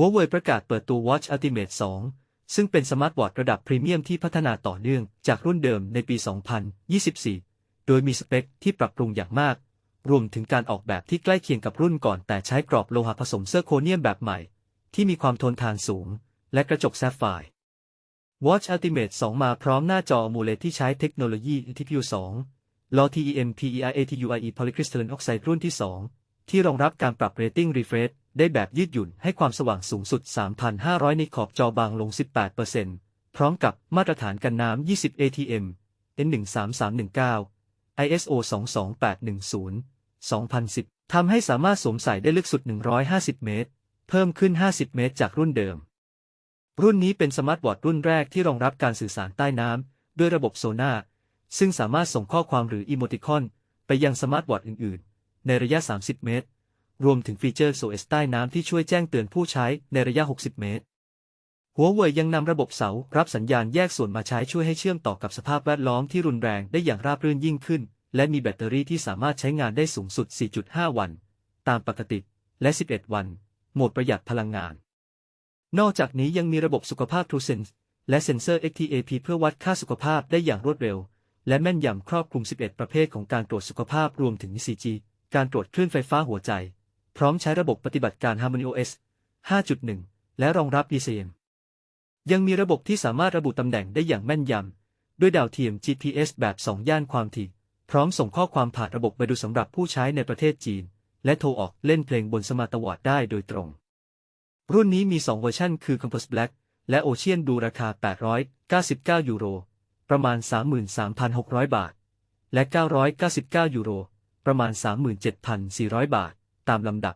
หัวเว่ยประกาศเปิดตัว Watch Ultimate 2 ซึ่งเป็นสมาร์ทวอทระดับพรีเมียมที่พัฒนาต่อเนื่องจากรุ่นเดิมในปี 2024 โดยมีสเปคที่ปรับปรุงอย่างมาก รวมถึงการออกแบบที่ใกล้เคียงกับรุ่นก่อนแต่ใช้กรอบโลหะผสมเซอร์โคเนียมแบบใหม่ ที่มีความทนทานสูง และกระจกแซฟไฟร์ Watch Ultimate 2 มาพร้อมหน้าจอ AMOLED ที่ใช้เทคโนโลยี TPU 2 LTEM PERATUIE Polycrystalline Oxide รุ่นที่ 2 ที่รองรับการปรับ Rating Refresh ได้แบบยืดหยุ่นให้ความสว่างสูงสุด 3,500 ในขอบจอบางลง 18%พร้อมกับมาตรฐานกันน้ำ 20 ATM N13319 ISO 22810 2010 ทำให้สามารถสวมใส่ได้ลึกสุด 150 เมตร เพิ่มขึ้น 50 เมตรจากรุ่นเดิม รุ่นนี้เป็นสมาร์ทวอทรุ่นแรกที่รองรับการสื่อสารใต้น้ำด้วยระบบโซน่าซึ่งสามารถส่งข้อความหรืออีโมติคอน ไปยังสมาร์ทวอทอื่น ๆ ในระยะ 30 เมตร รวมถึงฟีเจอร์ SOS ใต้น้ำที่ช่วยแจ้งเตือนผู้ใช้ในระยะ 60 เมตร หัวเว่ยยังนำระบบเสา รับสัญญาณแยกส่วนมาใช้ช่วยให้เชื่อมต่อกับสภาพแวดล้อมที่รุนแรงได้อย่างราบรื่นยิ่งขึ้น และมีแบตเตอรี่ที่สามารถใช้งานได้สูงสุด 4.5 วัน ตามปกติ และ 11 วัน โหมดประหยัดพลังงาน นอกจากนี้ยังมีระบบสุขภาพ TrueSense และเซ็นเซอร์ XTAP เพื่อวัดค่าสุขภาพได้อย่างรวดเร็ว และแม่นยำครอบคลุม 11 ประเภทของการตรวจสุขภาพรวมถึง ECG การตรวจคลื่นไฟฟ้าหัวใจ พร้อมใช้ระบบปฏิบัติการ HarmonyOS 5.1 และรองรับ DCM ยังมีระบบที่สามารถระบุตำแหน่งได้อย่างแม่นยำ ด้วยดาวเทียม GPS แบบ 2 ย่านความถี่ พร้อมส่งข้อความผ่านระบบไปดูสำหรับผู้ใช้ในประเทศจีน และโทรออกเล่นเพลงบนสมาร์ทวอทได้โดยตรง รุ่นนี้มี 2 เวอร์ชันคือ Compass Black และ Ocean ดูราคา 899 ยูโร ประมาณ 33,600 บาท และ 999 ยูโร ประมาณ 37,400 บาท ตามลำดับ